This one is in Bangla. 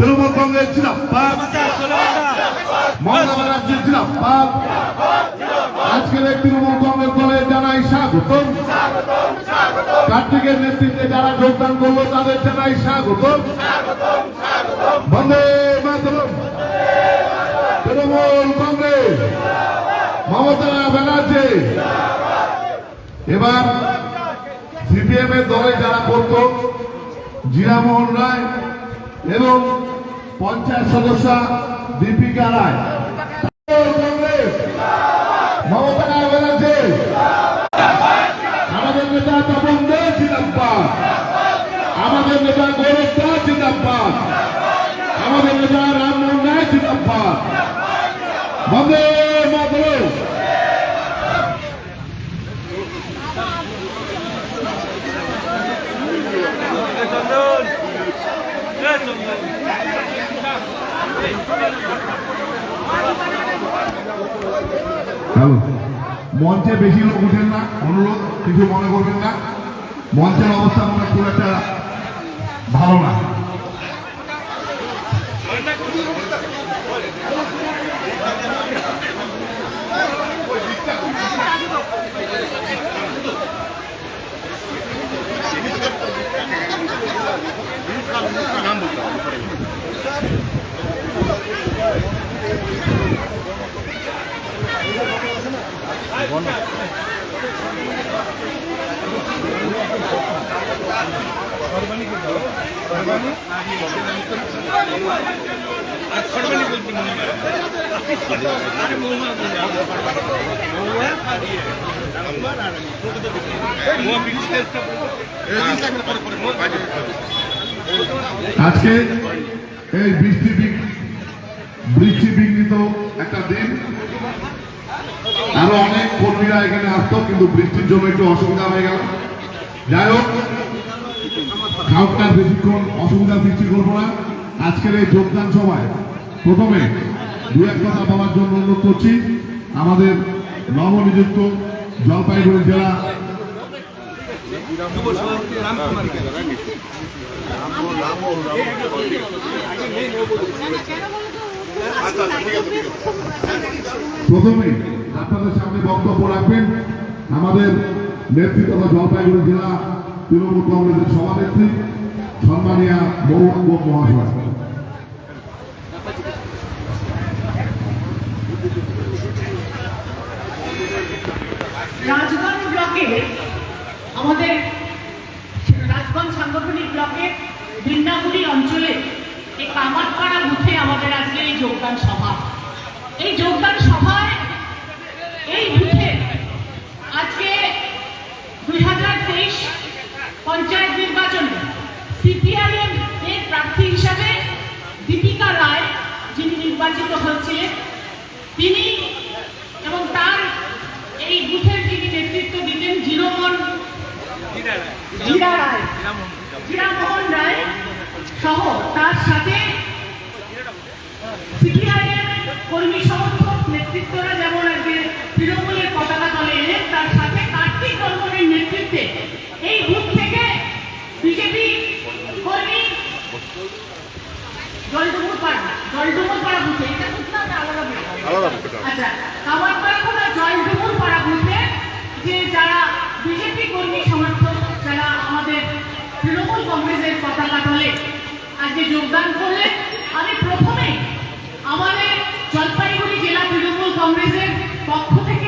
তৃণমূল কংগ্রেস জিন্দাবাদ। মমতা ব্যানার্জি জিন্দাবাদ। আজকের এই তৃণমূল কংগ্রেস দলে জানাই স্বাগতম। কার্তিকের নেতৃত্বে যারা যোগদান করল, তাদের জানাই স্বাগতম। বন্দে মাতরম। তৃণমূল কংগ্রেস। মমতা ব্যানার্জি। এবার সিপিএম এর দলে যারা করত জিরামোহন রায় এবং পঞ্চায়েত সদস্য দীপিকা রায়। কংগ্রেস মমতা ব্যানার্জি। আমাদের নেতা তপন দে, জিন্দাবাদ। আমাদের নেতা গৌরব দাস জিন্দাবাদ। আমাদের নেতা রামমোহন রায়, জিন্দাবাদ। বন্দে মঞ্চে বেশি লোক উঠেন না, অনুরোধ, কিছু মনে করবেন না। মঞ্চের অবস্থা মনে খুব একটা ভালো না। আজকে এই বৃষ্টি বৃষ্টি বিঘ্নিত একটা দিন। আরও অনেক কর্মীরা এখানে আসতো, কিন্তু বৃষ্টির জন্য একটু অসুবিধা হয়ে গেল। যাই হোক খাওয়ার বেশিক্ষণ অসুবিধা সৃষ্টি করব না। আজকের এই যোগদান সভায় প্রথমে দু এক কথা বলার জন্য অনুরোধ করছি। আমাদের নবনিযুক্ত জলপাইগুড়ি জেলা প্রথমে আপনাদের সামনে বক্তব্য রাখবেন। আমাদের নেত্রী তথা জলপাইগুড়ি জেলা তৃণমূল কংগ্রেসের সভানেত্রী সম্মানিয়া মৌরঙ্গ মহাশয়। রাজগঞ্জ ব্লকে, আমাদের রাজগঞ্জ সাংগঠনিক ব্লকে বৃন্দাবনী অঞ্চলে এই কামারপাড়া বুথে আমাদের আজকে এই যোগদান সভা। এই যোগদান সভায় এই বুথে আজকে দুই হাজার তেইশ পঞ্চায়েত নির্বাচনে সিপিআইএম এর প্রার্থী হিসাবে দীপিকা রায় যিনি নির্বাচিত হয়েছিলেন তিনি এবং তার এই বুথের তিনি নেতৃত্ব দিতেন, জিরোমন জিরা রায়। জিরামোহন রায় সহ তার সাথে কর্মী সমর্থক নেতৃত্বরা যেমন আজকে তৃণমূলের পতাকা তলে এলেন তার সাথে কার্তিক বর্মনের নেতৃত্বে এই বুথ থেকে বিজেপি কর্মী জলডুমুর পাড়া জলডুমুর পাড়া বুথে এটা বুথ না ওটা আলাদা বুথ আচ্ছা কামারপাড়া খোলা জলডুমুর পাড়া বুথে যে যারা বিজেপি কর্মী সমর্থক, যারা আমাদের তৃণমূল কংগ্রেসের পতাকা দলে আজকে যোগদান করলেন। আমি প্রথমে আমাদের জলপাইগুড়ি জেলা তৃণমূল কংগ্রেসের পক্ষ থেকে